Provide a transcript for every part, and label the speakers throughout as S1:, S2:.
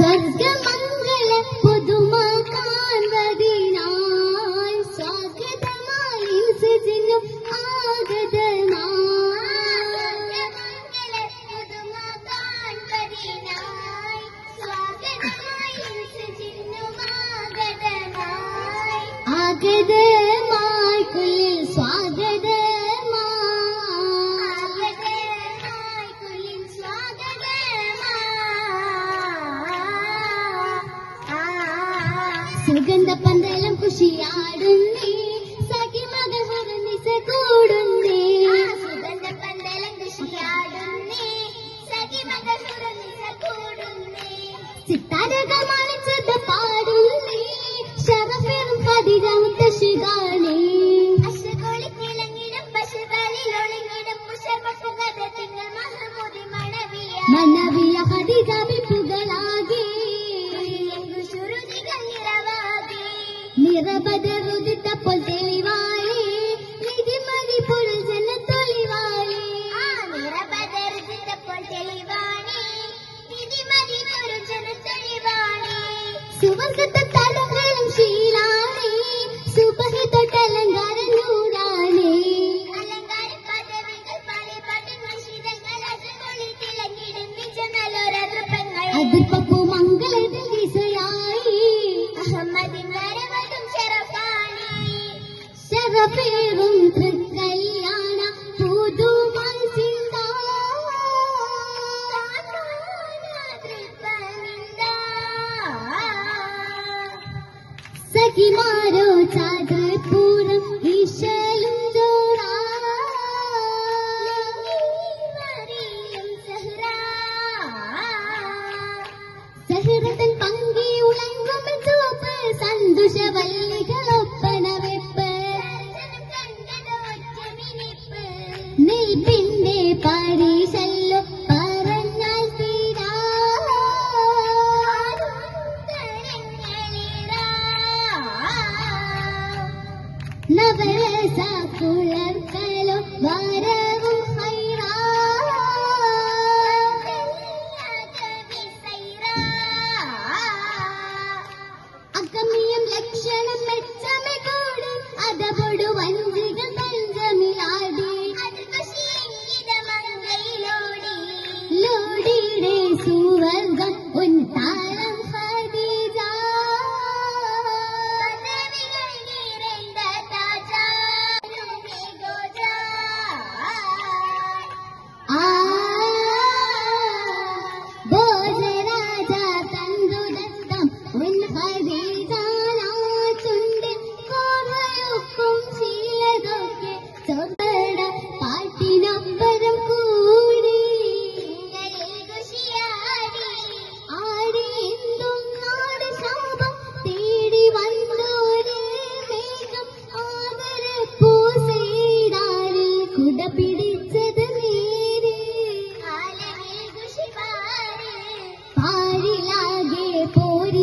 S1: Let's go. പാടുന്നേ. സഖി മകൾ ഹരനിസ കൂടുന്നേ
S2: സുഗന്ധ പന്തലം കൃഷിയാടുന്നേ സഖി മകൾ ഹരനിസ കൂടുന്നേ
S1: സിത്താരകമാണിച്ചത് പാടുന്നേ ശരഫേറും
S2: പതിരാവും തശുകാണേ
S1: മനവിയ ഹരിജ Súbanse. Bye.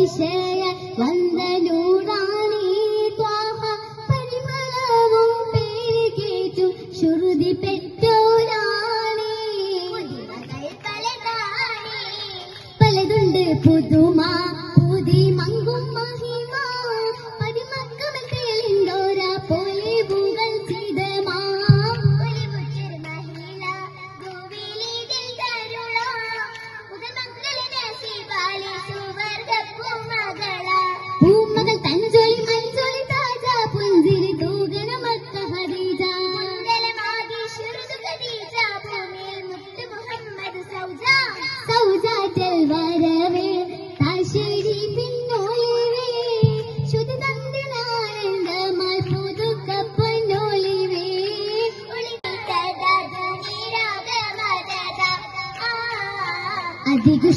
S1: say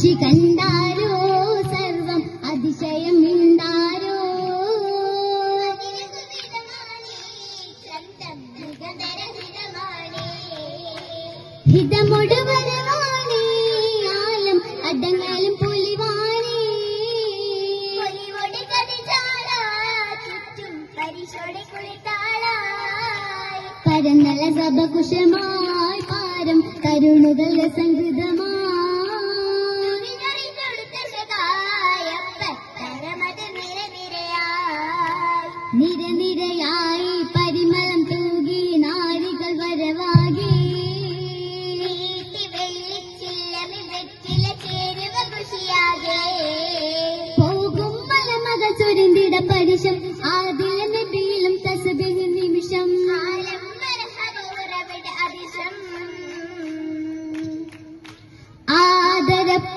S1: പക്ഷി കണ്ടാരോ? സർവം അതിശയം മിണ്ടാരോ? ആലം അടങ്ങാലും പുലിവാണേ. പരന്നല സഭകുശമായി പാരം കരുണുകൾ
S2: രസംകൃതമായി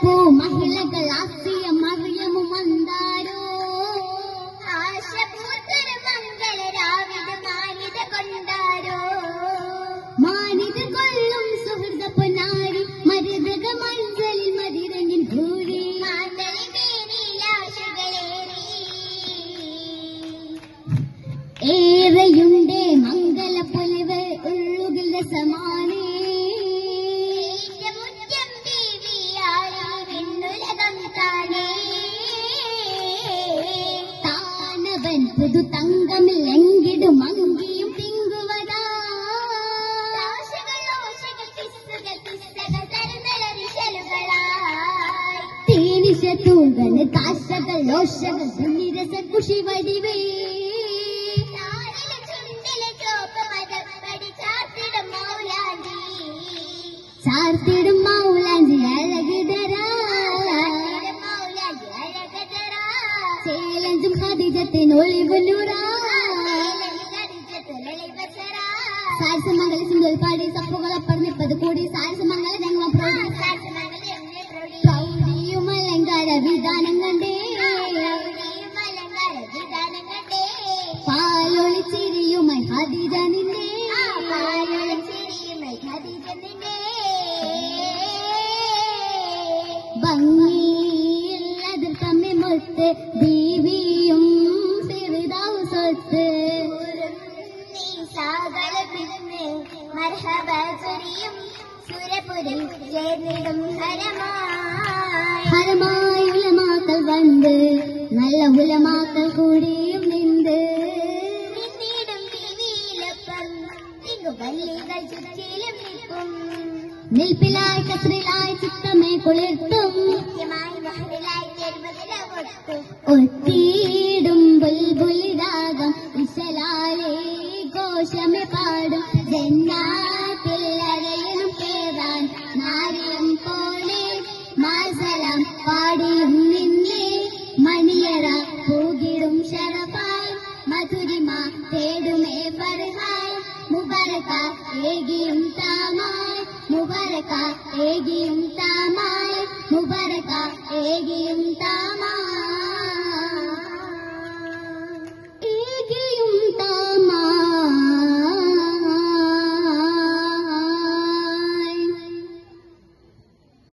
S2: को
S1: താനവൻ പുതു തങ്കമിൽ എങ്കിടും മങ്കിയും തിങ്കുവതാ. തേനിശ തൂകന് കാശകൾ ലോഷകൾ സുനിരസ കുഷി വടിവേ. ചാർത്തിടും മൗലാഞ്ചി അഴകിതരാ സാരസമംഗല സിന്ധുൽ പാടി സപ്പുകളെ പറഞ്ഞിപ്പത് കൂടി. സാരസമംഗല ഞങ്ങൾ പ്രൗഢി. പ്രൗഢിയും അലങ്കാര വിധാനം കണ്ടേ. പാലൊളി ചിരിയുമായി ഹദിജ നിന്നെ. ഭംഗിയില്ലതിൽ തമ്മി മുത്ത്
S2: സുരപുരം ചേർന്നിടും ഹരമായി.
S1: ഉലമാക്കൾ വന്ന് നല്ല ഉലമാക്കൾ കൂടിയും നിന്ന്
S2: പിന്നീടും ടിവിയിലൊപ്പം തിങ്ങുപല്ലികൾ ചുറ്റിലും നിൽക്കും.
S1: നിൽപ്പിലായി കത്രിലായി ചിത്തമേ കുളിർത്തും. ഒത്തിയിടും വിശലാലേ ഘോഷമേ പാടും ജന്നാത്തിൽ അരയണം പേരാൻ നാരിയം പോലെ മാസലം പാടിയും നിന്നെ. മണിയറ പൂകിടും ശരഫായി മധുരിമ തേടുമേ ഫർഹായ് മുബറക ഏകിയും താമായി മുബറക ഏകിയും താമായി മുബറക ഏകിയും താമായി